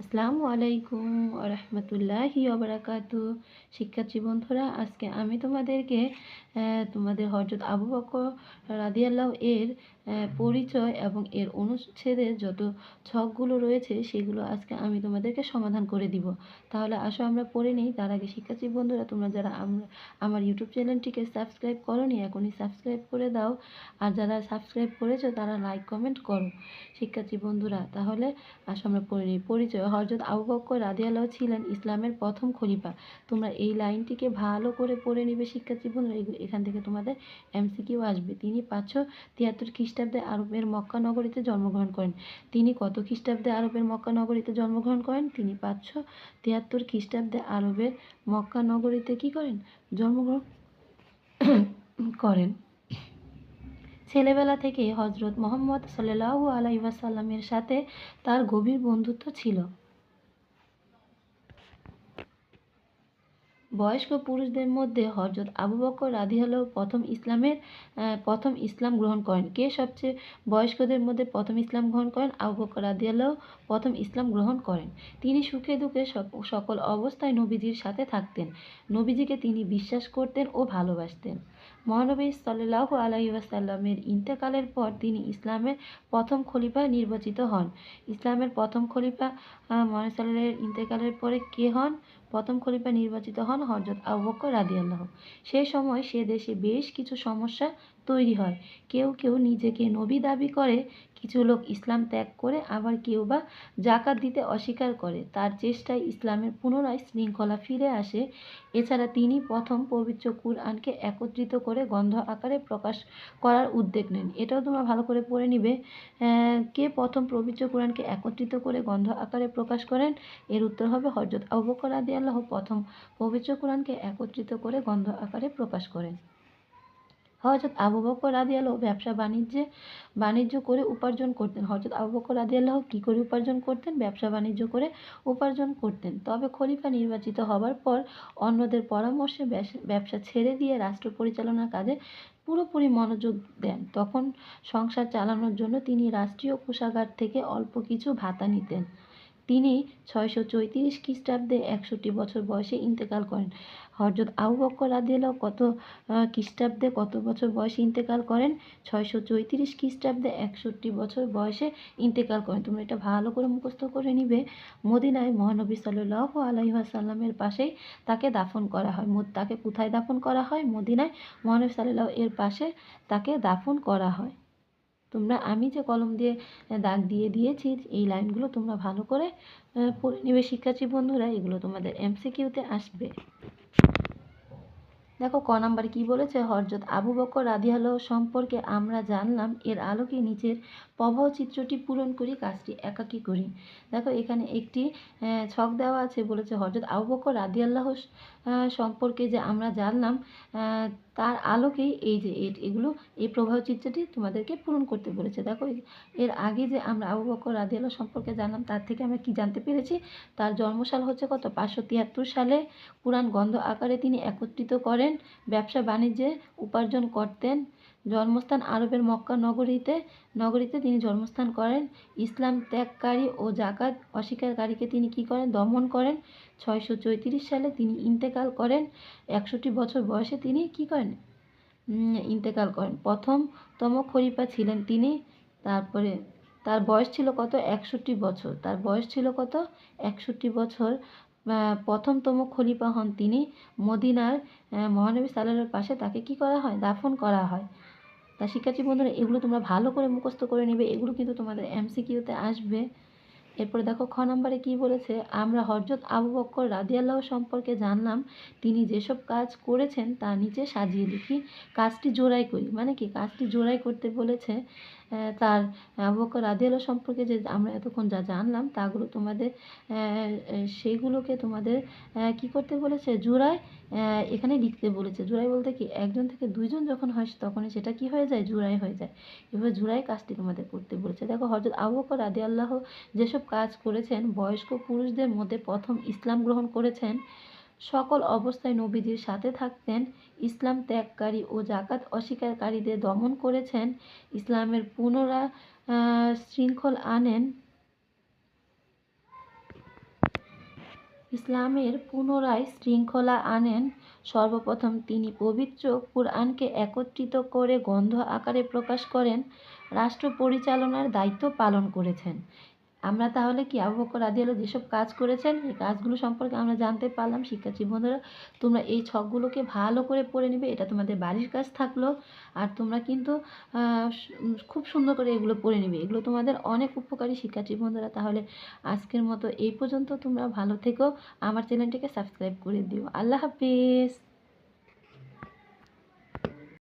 আসসালামু আলাইকুম রহমতুল্লাহি অবরাকাতু শিক্ষার্থী বন্ধুরা, আজকে আমি তোমাদেরকে তোমাদের হজরত আবু বকর রাদিয়াল্লাহ এর পরিচয় এবং এর অনুচ্ছেদের যত ছকগুলো রয়েছে সেগুলো আজকে আমি তোমাদেরকে সমাধান করে দিব। তাহলে আসো আমরা পড়ে নিই। তার আগে শিক্ষার্থী বন্ধুরা, তোমরা যারা আম- আমার ইউটিউব চ্যানেলটিকে সাবস্ক্রাইব করোনি, এখনই সাবস্ক্রাইব করে দাও। আর যারা সাবস্ক্রাইব করেছ, তারা লাইক, কমেন্ট করো। শিক্ষার্থী বন্ধুরা, তাহলে আসো আমরা পড়ে নিই। পরিচয় হজরত আবু বক্কর রাদিয়াল্লাহ ছিলেন ইসলামের প্রথম খলিফা। তোমরা এই লাইনটিকে ভালো করে পড়ে নিবে এগু- এখান থেকে তোমাদের এমসিকিউ আসবে। তিনি পাঁচশো তিয়াত্তর খ্রিস্টাব্দে আরবের মক্কা নগরীতে জন্মগ্রহণ করেন। তিনি কত খ্রিস্টাব্দে আরবের মক্কা নগরীতে জন্মগ্রহণ করেন? তিনি পাঁচশো তিয়াত্তর খ্রিস্টাব্দে আরবের মক্কা নগরীতে কি করেন? জন্মগ্রহণ করেন। ছেলেবেলা থেকে হজরত মোহাম্মদ সাল্লাল্লাহু আলাইহি ওয়াসাল্লামের সাথে তার গভীর বন্ধুত্ব ছিল। বয়স্ক পুরুষদের মধ্যে হজরত আবু বকর রাদিয়াল্লাহু প্রথম ইসলামের প্রথম ইসলাম গ্রহণ করেন। কে সবচেয়ে বয়স্কদের মধ্যে প্রথম ইসলাম গ্রহণ করেন? আবু বকর রাদিয়াল্লাহু প্রথম ইসলাম গ্রহণ করেন। তিনি সুখে দুঃখে সকল অবস্থায় নবীজির সাথে থাকতেন। নবীজিকে তিনি বিশ্বাস করতেন ও ভালোবাসতেন। মহানবী সাল্লাল্লাহু আলাইহি ওয়াসাল্লামের ইন্তেকালের পর তিনি ইসলামের প্রথম খলিফা নির্বাচিত হন। ইসলামের প্রথম খলিফা সাল্লাল্লাহু ইন্তেকালের পরে কে হন? প্রথম খলিফা নির্বাচিত হন হজরত আবু বকর রাদিয়াল্লাহু সেই সময় সে দেশে বেশ কিছু সমস্যা তৈরি হয়। কেউ কেউ নিজেকে নবী দাবি করে, কিছু লোক ইসলাম ত্যাগ করে, আবার কেউ বা জাকাত দিতে অস্বীকার করে। তার চেষ্টায় ইসলামের পুনরায় শৃঙ্খলা ফিরে আসে। এছাড়া তিনি প্রথম পবিত্র কুরআনকে একত্রিত করে গন্ধ আকারে প্রকাশ করার উদ্যোগ নেন। এটাও তোমরা ভালো করে পড়ে নিবে। কে প্রথম পবিত্র কোরআনকে একত্রিত করে গন্ধ আকারে প্রকাশ করেন? এর উত্তর হবে হজরত আবু বকর রাদিয়াল্লাহ প্রথম পবিত্র কোরআনকে একত্রিত করে গন্ধ আকারে প্রকাশ করেন। হজরত আবু বকর রাদিয়াল্লাহ ব্যবসা বাণিজ্যে বাণিজ্য করে উপার্জন করতেন। হজরত আবু বকর রাদিয়াল্লাহ কী করে উপার্জন করতেন? ব্যবসা বাণিজ্য করে উপার্জন করতেন। তবে খলিফা নির্বাচিত হবার পর অন্যদের পরামর্শে ব্যবসা ছেড়ে দিয়ে রাষ্ট্র পরিচালনার কাজে পুরোপুরি মনোযোগ দেন। তখন সংসার চালানোর জন্য তিনি রাষ্ট্রীয় কোষাগার থেকে অল্প কিছু ভাতা নিতেন। তিনি ছয়শো চৈত্রিশ খ্রিস্টাব্দে একষট্টি বছর বয়সে ইন্তেকাল করেন। হজরত আবু বক্কর রাদিয়াল্লাহু কত খ্রিস্টাব্দে কত বছর বয়সে ইন্তেকাল করেন? ছয়শো চৈত্রিশ খ্রিস্টাব্দে একষট্টি বছর বয়সে ইন্তেকাল করেন। তোমরা এটা ভালো করে মুখস্থ করে নিবে। মদিনায় মহানবী সাল্লাল্লাহু আলাইহি ওয়াসাল্লামের পাশেই তাকে দাফন করা হয়। তাকে কোথায় দাফন করা হয়? মদিনায়। মহানবী সাল্লাল্লাহু, এর পাশে তাকে দাফন করা হয়। তোমরা আমি যে কলম দিয়ে দাগ দিয়ে দিয়েছি এই লাইনগুলো তোমরা ভালো করে পড়ে নেবে শিক্ষার্থী বন্ধুরা এগুলো তোমাদের এমসিকিউতে আসবে। দেখো ক নাম্বারে কি বলেছে? হরজত আবু বকর রাদিয়াল্লাহ সম্পর্কে আমরা জানলাম এর আলোকে নিচের প্রবাহ চিত্রটি পূরণ করি কাজটি একাকী করি। দেখো এখানে একটি ছক দেওয়া আছে বলেছে হরজত আবু বকর রাদিয়াল্লাহ আহ, সম্পর্কে যে আমরা জানলাম তার আলোকেই এই যে এগুলো, এই প্রভাব চিত্রটি তোমাদেরকে পূরণ করতে বলেছে। দেখো এর আগে যে আমরা আবু বকর রাদিয়াল্লাহ সম্পর্কে জানলাম, তার থেকে আমরা কি জানতে পেরেছি? তার জন্মসাল হচ্ছে কত? পাঁচশো তিয়াত্তর সালে। পুরাণ গন্ধ আকারে তিনি একত্রিত করেন ব্যবসা বাণিজ্যে উপার্জন করতেন। জন্মস্থান আরবের মক্কা নগরীতে নগরীতে তিনি জন্মস্থান করেন। ইসলাম ত্যাগকারী ও জাকাত অস্বীকারীকে তিনি কি করেন? দমন করেন। ছয়শো সালে তিনি ইন্তেকাল করেন। একষট্টি বছর বয়সে তিনি কি করেন? ইন্তেকাল করেন। প্রথমতম খলিফা ছিলেন তিনি। তারপরে তার বয়স ছিল কত? একষট্টি বছর। তার বয়স ছিল কত? একষট্টি বছর। প্রথমতম খলিফা হন তিনি। মদিনার মহানবী সাল্লাল্লাহর পাশে তাকে কি করা হয়? দাফন করা হয়। তা শিক্ষার্থী বন্ধুরা, এগুলো তোমরা ভালো করে মুখস্থ করে নেবে, এগুলো কিন্তু তোমাদের এমসিকিউতে আসবে। এরপরে দেখো, খ নম্বরে কি বলেছে? আমরা হজরত আবু বক্কর রাদিয়াল্লাহ সম্পর্কে জানলাম, তিনি যেসব কাজ করেছেন তা নিচে সাজিয়ে লিখি। কাজটি জোড়াই করি মানে কি? কাজটি জোড়াই করতে বলেছে তার আবু বক্কর রাদিয়াল্লাহ সম্পর্কে যে আমরা এতক্ষণ যা জানলাম, তাগুলো তোমাদের সেইগুলোকে তোমাদের কি করতে বলেছে? জোড়ায় এখানে লিখতে বলেছে জোড়াই বলতে কি, একজন থেকে দুইজন যখন হয়, তখনই সেটা কি হয়ে যায়? জোড়াই হয়ে যায়। এভাবে জোড়াই কাজটি তোমাদের করতে বলেছে। দেখো হজরত আবু বকর রাদি আল্লাহ যেসব কাজ করেছেন, বয়স্ক পুরুষদের মধ্যে প্রথম ইসলাম গ্রহণ করেছেন, সকল অবস্থায় নবীজির সাথে থাকতেন, ইসলাম ত্যাগকারী ও জাকাত অস্বীকারীদের দমন করেছেন, ইসলামের পুনরা শৃঙ্খল আনেন ইসলামের পুনরায় শৃঙ্খলা আনেন, সর্বপ্রথম তিনি পবিত্র কুরআনকে একত্রিত করে গন্ধ আকারে প্রকাশ করেন, রাষ্ট্র পরিচালনার দায়িত্ব পালন করেছেন। আমরা তাহলে কি আবু বকর রাদিয়াল্লাহু যেসব কাজ করেছেন, এই কাজগুলো সম্পর্কে আমরা জানতে পারলাম। শিক্ষার্থী বন্ধুরা, তোমরা এই ছকগুলোকে ভালো করে পড়ে নিবে, এটা তোমাদের বাড়ির কাজ থাকল। আর তোমরা কিন্তু খুব সুন্দর করে এগুলো পড়ে নিবে। এগুলো তোমাদের অনেক উপকারী শিক্ষার্থী বন্ধুরা। তাহলে আজকের মতো এই পর্যন্ত তোমরা ভালো থেকো। আমার চ্যানেলটিকে সাবস্ক্রাইব করে দিও। আল্লাহ হাফিজ।